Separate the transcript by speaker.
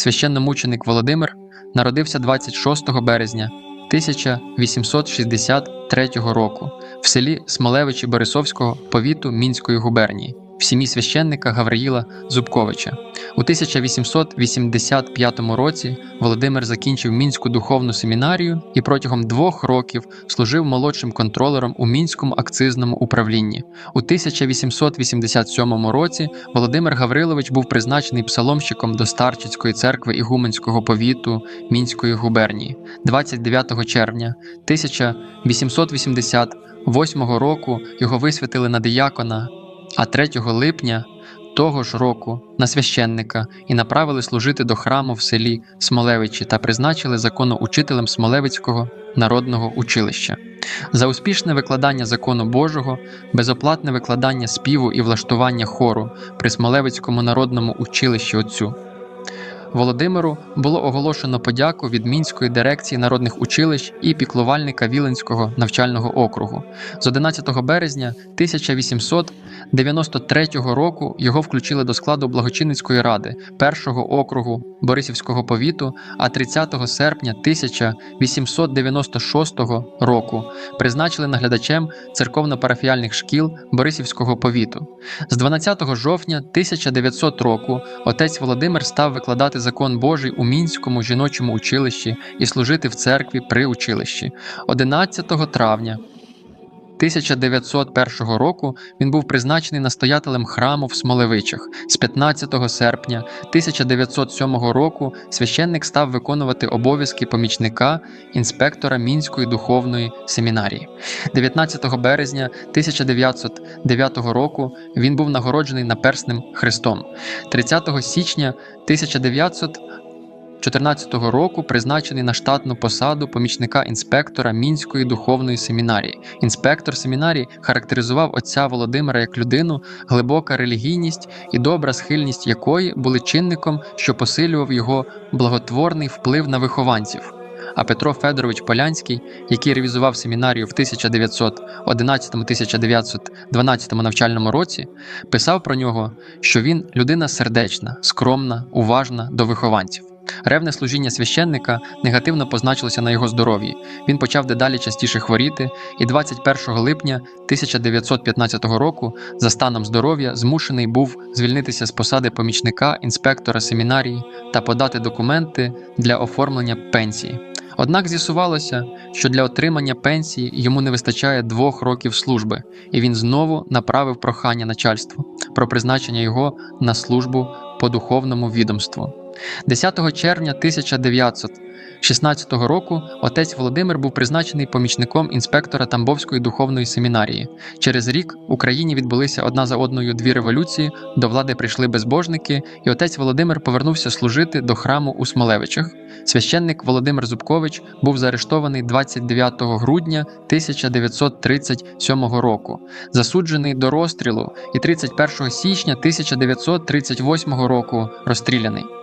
Speaker 1: священномученик Володимир народився 26 березня 1863 року в селі Смолевичі Борисовського повіту Мінської губернії в сім'ї священника Гавриїла Зубковича. У 1885 році Володимир закінчив Мінську духовну семінарію і протягом двох років служив молодшим контролером у мінському акцизному управлінні. У 1887 році Володимир Гаврилович був призначений псаломщиком до Старчицької церкви Ігуменського повіту Мінської губернії. 29 червня 1888 року його висвятили на диякона, а 3 липня того ж року на священника і направили служити до храму в селі Смолевичі та призначили законоучителем Смолевицького народного училища. За успішне викладання закону Божого, безоплатне викладання співу і влаштування хору при Смолевицькому народному училищі отцю. Володимиру було оголошено подяку від Мінської дирекції народних училищ і піклувальника Віленського навчального округу. З 11 березня 1893 року його включили до складу благочинницької ради першого округу Борисівського повіту, а 30 серпня 1896 року призначили наглядачем церковно-парафіальних шкіл Борисівського повіту. З 12 жовтня 1900 року отець Володимир став викладати закон Божий у Мінському жіночому училищі і служити в церкві при училищі. 11 травня 1901 року він був призначений настоятелем храму в Смолевичах. З 15 серпня 1907 року священник став виконувати обов'язки помічника інспектора Мінської духовної семінарії. 19 березня 1909 року він був нагороджений наперсним хрестом. 30 січня 1900 2014 року призначений на штатну посаду помічника інспектора Мінської духовної семінарії. Інспектор семінарії характеризував отця Володимира як людину, глибока релігійність і добра схильність якої були чинником, що посилював його благотворний вплив на вихованців. А Петро Федорович Полянський, який ревізував семінарію в 1911-1912 навчальному році, писав про нього, що він людина сердечна, скромна, уважна до вихованців. Ревне служіння священника негативно позначилося на його здоров'ї. Він почав дедалі частіше хворіти, і 21 липня 1915 року, за станом здоров'я, змушений був звільнитися з посади помічника інспектора семінарії та подати документи для оформлення пенсії. Однак з'ясувалося, що для отримання пенсії йому не вистачає двох років служби, і він знову направив прохання начальству про призначення його на службу по духовному відомству. 10 червня 1916 року отець Володимир був призначений помічником інспектора Тамбовської духовної семінарії. Через рік в Україні відбулися одна за одною дві революції, до влади прийшли безбожники, і отець Володимир повернувся служити до храму у Смолевичах. Священник Володимир Зубкович був заарештований 29 грудня 1937 року, засуджений до розстрілу і 31 січня 1938 року розстріляний.